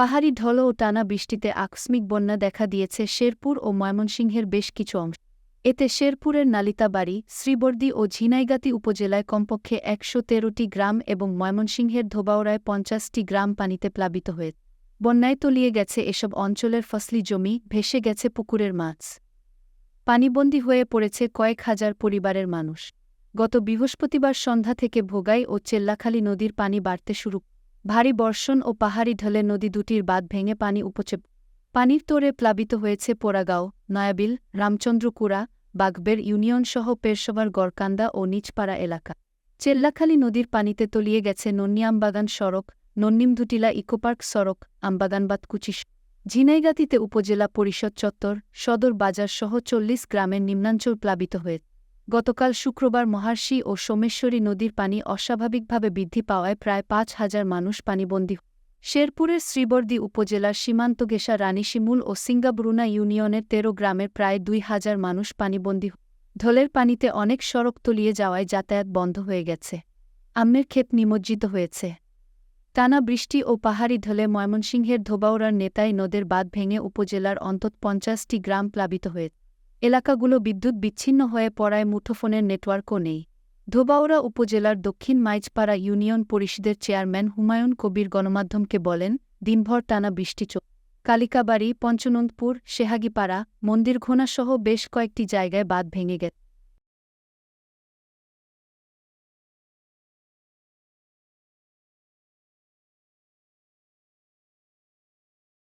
পাহাড়ি ঢল ও টানা বৃষ্টিতে আকস্মিক বন্যা দেখা দিয়েছে শেরপুর ও ময়মনসিংহের বেশ কিছু অংশ। এতে শেরপুরের নালিতাবাড়ি, শ্রীবর্দী ও ঝিনাইগাতি উপজেলায় কমপক্ষে একশো তেরোটি গ্রাম এবং ময়মনসিংহের ধোবাউড়ায় পঞ্চাশটি গ্রাম পানিতে প্লাবিত হয়ে বন্যায় তলিয়ে গেছে এসব অঞ্চলের ফসলি জমি, ভেসে গেছে পুকুরের মাছ। পানিবন্দী হয়ে পড়েছে কয়েক হাজার পরিবারের মানুষ। গত বৃহস্পতিবার সন্ধ্যা থেকে ভোগাই ও চেল্লাখালী নদীর পানি বাড়তে শুরু ভারী বর্ষণ ও পাহাড়ি ঢলে নদী দুটির বাঁধ ভেঙে পানি উপচে, পানির তোরে প্লাবিত হয়েছে পোড়াগাঁও, নয়াবিল, রামচন্দ্রকুড়া, বাগবের ইউনিয়নসহ পেরসভার গড়কান্দা ও নিচপাড়া এলাকা। চেল্লাখালী নদীর পানিতে তলিয়ে গেছে নন্নি আমবাগান সড়ক, নন্নিমধুটিলা ইকোপার্ক সড়ক আমবাগানবাদ কুচি ঝিনাইগাতিতে উপজেলা পরিষদ চত্বর, সদর বাজারসহ চল্লিশ গ্রামের নিম্নাঞ্চল প্লাবিত হয়ে গতকাল শুক্রবার মহার্ষি ও সোমেশ্বরী নদীর পানি অস্বাভাবিকভাবে বৃদ্ধি পাওয়ায় প্রায় পাঁচ হাজার মানুষ পানিবন্দী শেরপুরের শ্রীবর্দী উপজেলার সীমান্তঘেঁষা রানীশিমুল ও সিঙ্গাবরুনা ইউনিয়নের তেরো গ্রামের প্রায় দুই হাজার মানুষ পানিবন্দী ঢলের পানিতে অনেক সড়ক তলিয়ে যাওয়ায় যাতায়াত বন্ধ হয়ে গেছে। আমের ক্ষেত নিমজ্জিত হয়েছে। টানা বৃষ্টি ও পাহাড়ি ঢলে ময়মনসিংহের ধোবাউড়ার নেতাই নদের বাঁধ ভেঙে উপজেলার অন্তত পঞ্চাশটি গ্রাম প্লাবিত হয়ে এলাকাগুলো বিদ্যুৎ বিচ্ছিন্ন হয়ে পড়ায় মুঠোফোনের নেটওয়ার্কও নেই। ধোবাউড়া উপজেলার দক্ষিণ মাইজপাড়া ইউনিয়ন পরিষদের চেয়ারম্যান হুমায়ুন কবির গণমাধ্যমকে বলেন, দিনভর টানা বৃষ্টি চোখ কালিকাবাড়ি, পঞ্চনন্দপুর, সেহাগিপাড়া, মন্দিরঘোনাসহ বেশ কয়েকটি জায়গায় বাঁধ ভেঙে গেছে।